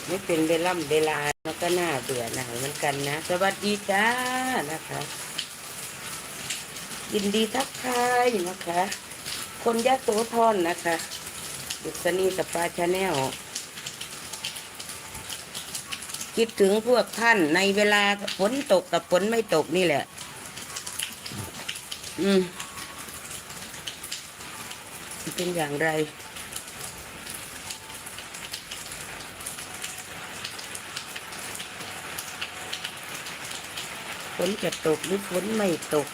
กไม่เป็นเวล่ำเวลาแล้วก็น่าเบื่อหน่ายเหมือนกันนะ สวัสดีจ้านะคะยินดีทักทายนะคะ คนยะโสธรนะคะดุษณีสปาชาแนลคิดถึงพวกท่านในเวลาฝนตกกับฝนไม่ตกนี่แหละ อืม เป็นอย่างไร นจะตกหรือฝนไม่ตก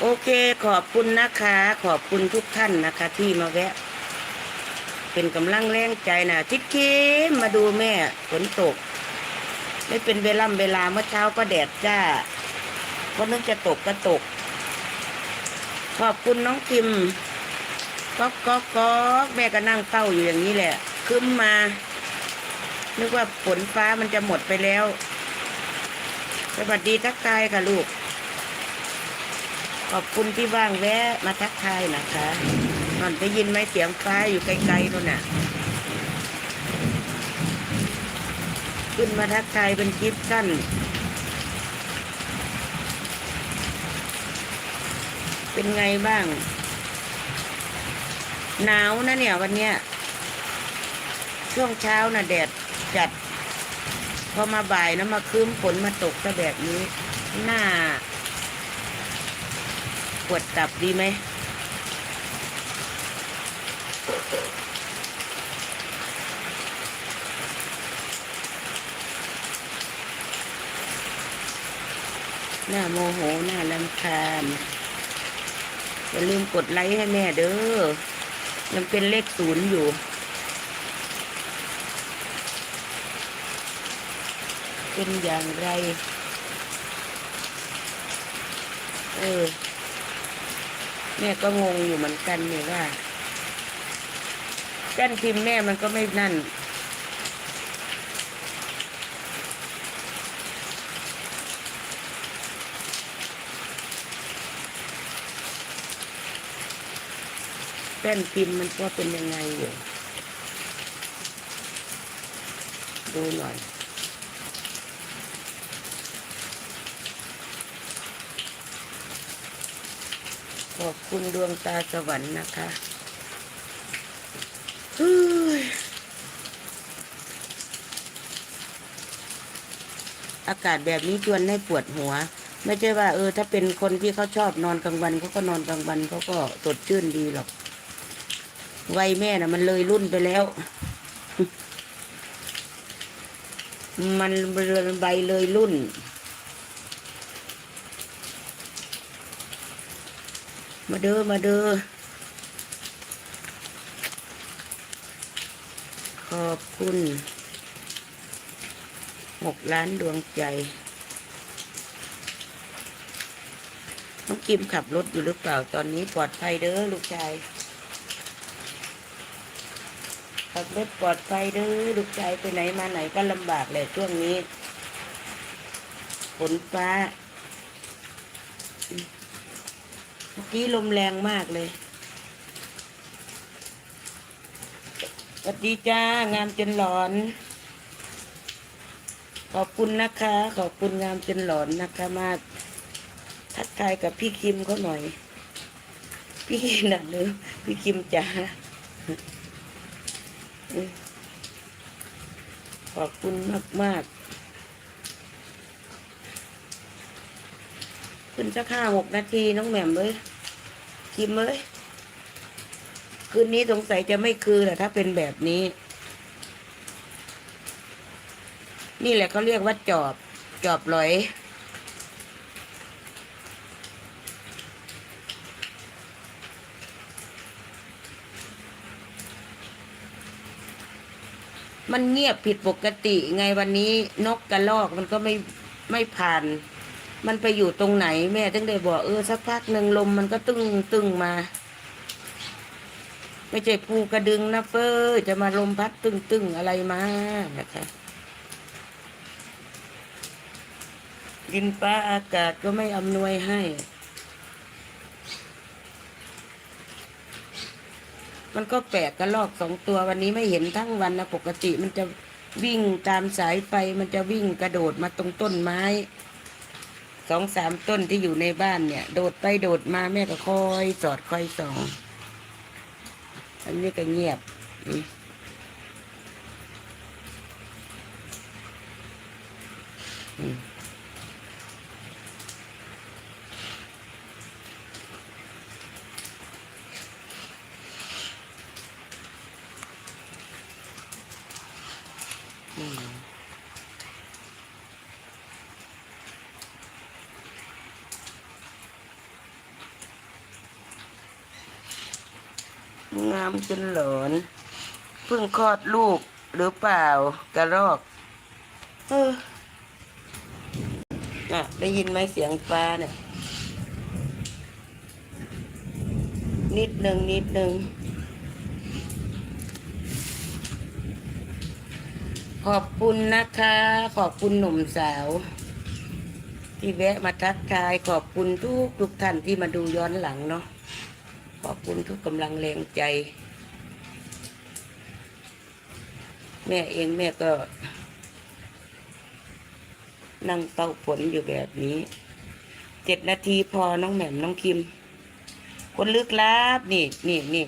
โอเคขอบคุณนะคะ ขอบคุณทุกท่านนะคะ ที่มาแวะ เป็นกำลังแรงใจนะทิดคิมมาดูแม่ฝนตก ไม่เป็นเวลาเวลาเมื่อเช้าก็แดดจ้า ก็นึกจะตกก็ตก ขอบคุณน้องคิมก๊อกก๊อกก๊อกแม่ก็นั่งเต้าอยู่อย่างนี้แหละขึ้นมา นึกว่าฝนฟ้ามันจะหมดไปแล้ว สวัสดีทักทายค่ะลูก ขอบคุณที่ว่างแวะมาทักทายนะคะนอนได้ยินไหมเสียงฟ้าอยู่ไกลๆนู่นน่ะ ขึ้นมาทักทายเป็นคลิปสั้น เป็นไงบ้าง หนาวนะเนี่ย วันเนี้ยช่วงเช้าน่ะแดดจัด พอมาบ่ายนะมาคืมฝนมาตกซะแบบนี้ หน้าปวดตับดีไหมหน้าโมโห หน้าลำคาญ อย่าลืมกดไลค์ให้แม่เด้อ ยังเป็นเลขศูนย์อยู่ เป็นอย่างไร เออ แม่ก็งงอยู่เหมือนกันเนี่ยว่าแป้นพิมพ์แม่มันก็ไม่นั่น ป้นพิมพ์มันก็เป็นยังไงอยู่ดูหน่อย ขอบคุณดวงตาสวรรค์นะคะเฮ้ยอากาศแบบนี้ชวนให้ปวดหัว ไม่ใช่ว่าเออ ถ้าเป็นคนที่เขาชอบนอนกลางวันเขาก็นอนกลางวันเขาก็สดชื่นดีหรอก วัยแม่น่ะ มันเลยรุ่นไปแล้ว มันใบเลยรุ่น มาเด้อมาเด้อขอบคุณหกล้านดวงใจน้องกิมขับรถอยู่หรือเปล่าตอนนี้ปลอดภัยเด้อลูกชาย ขับรถปลอดภัยเด้อลูกชายไปไหนมาไหนก็ลำบากแหละช่วงนี้ฝนฟ้า เมื่อกี้ลมแรงมากเลยสวัสดีจ้างามจนหลอน ขอบคุณนะคะ ขอบคุณงามจนหลอนนะคะมาทักทายกับพี่คิมเขาหน่อย พี่คิมนะหรือพี่คิมจ้า ขอบคุณมากมาก ๆ ขึ้นสักห้าหกนาทีน้องแหม่มเลยคิมเอ้ยคืนนี้สงสัยจะไม่คือแหละถ้าเป็นแบบนี้ นี่แหละเขาเรียกว่าจอบ จอบลอย มันเงียบผิดปกติ ไงวันนี้นกกระลอกมันก็ไม่ไม่ผ่าน มันไปอยู่ตรงไหน แม่ถึงได้บอกเออสักพักหนึ่งลมมันก็ตึงตึงมา ไม่ใช่ภูกระดึงนะเฟอจะมาลมพัดตึงตึงอะไรมานะคะดินฟ้าอากาศก็ไม่อำนวยให้ มันก็แปลกกระลอกสองตัววันนี้ไม่เห็นทั้งวันนะปกติมันจะวิ่งตามสายไฟมันจะวิ่งกระโดดมาตรงต้นไม้สองสามต้นที่อยู่ในบ้านเนี่ย โดดไปโดดมาแม่ก็คอยสอดคอยส่องอันนี้ก็เงียบอืม อืมอืมงามจนหลอนเพิ่งคลอดลูกหรือเปล่ากระรอก เออน่ะ ได้ยินไหมเสียงฟ้าเนี่ย นิดหนึ่งนิดหนึ่ง ขอบคุณนะคะ ขอบคุณหนุ่มสาว ที่แวะมาทักทาย ขอบคุณทุกทุกท่านที่มาดูย้อนหลังเนาะขอบคุณทุกกำลังแรงใจ แม่เองแม่ก็ นั่งเป่าฝนอยู่แบบนี้เจ็ดนาทีพอน้องแหม่มน้องคิม คนลึกลับนี่นี่นี่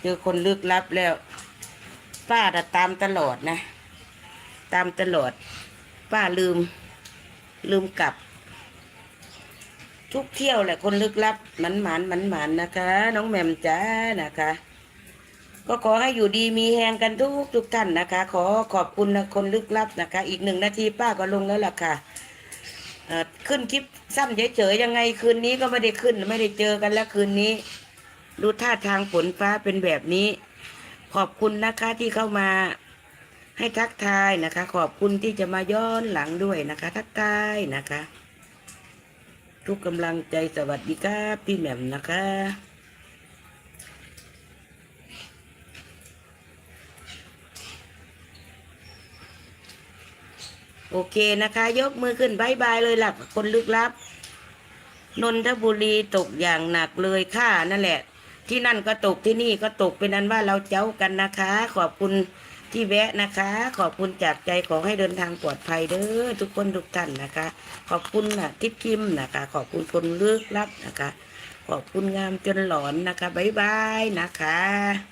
เจอคนลึกลับแล้วป้าจะตามตลอดนะ ตามตลอด ป้าลืม ลืมกลับ ทุกเที่ยวแหละคนลึกลับหมันหมันหมันหมันนะคะ น้องแหม่มจ้านะคะ ก็ขอให้อยู่ดีมีแหงกันทุกทุกท่านนะคะ ขอขอบคุณนะคนลึกลับนะคะ อีกหนึ่งนาทีป้าก็ลงแล้วล่ะค่ะเอ่อขึ้นคลิปสั้นเฉยๆยังไงคืนนี้ก็ไม่ได้ขึ้นไม่ได้เจอกันแล้วคืนนี้ ดูท่าทางฝนฟ้าเป็นแบบนี้ ขอบคุณนะคะที่เข้ามา ให้ทักทายนะคะ ขอบคุณที่จะมาย้อนหลังด้วยนะคะ ทักทายนะคะ ทุกกำลังใจสวัสดีครับพี่แหม่มนะคะโอเคนะคะ ยกมือขึ้นบายบายเลยหล่ะคนลึกลับ นนทบุรีตกอย่างหนักเลยค่ะนั่นแหละ ที่นั่นก็ตกที่นี่ก็ตกเป็นอันว่าเราเจ้ากันนะคะ ขอบคุณ ที่แวะนะคะ ขอบคุณจากใจขอให้เดินทางปลอดภัยเด้อทุกคนทุกท่านนะคะ ขอบคุณนะทิพย์คิมนะคะ ขอบคุณคนลึกลับนะคะ ขอบคุณงามจนหลอนนะคะบ๊ายบายนะคะ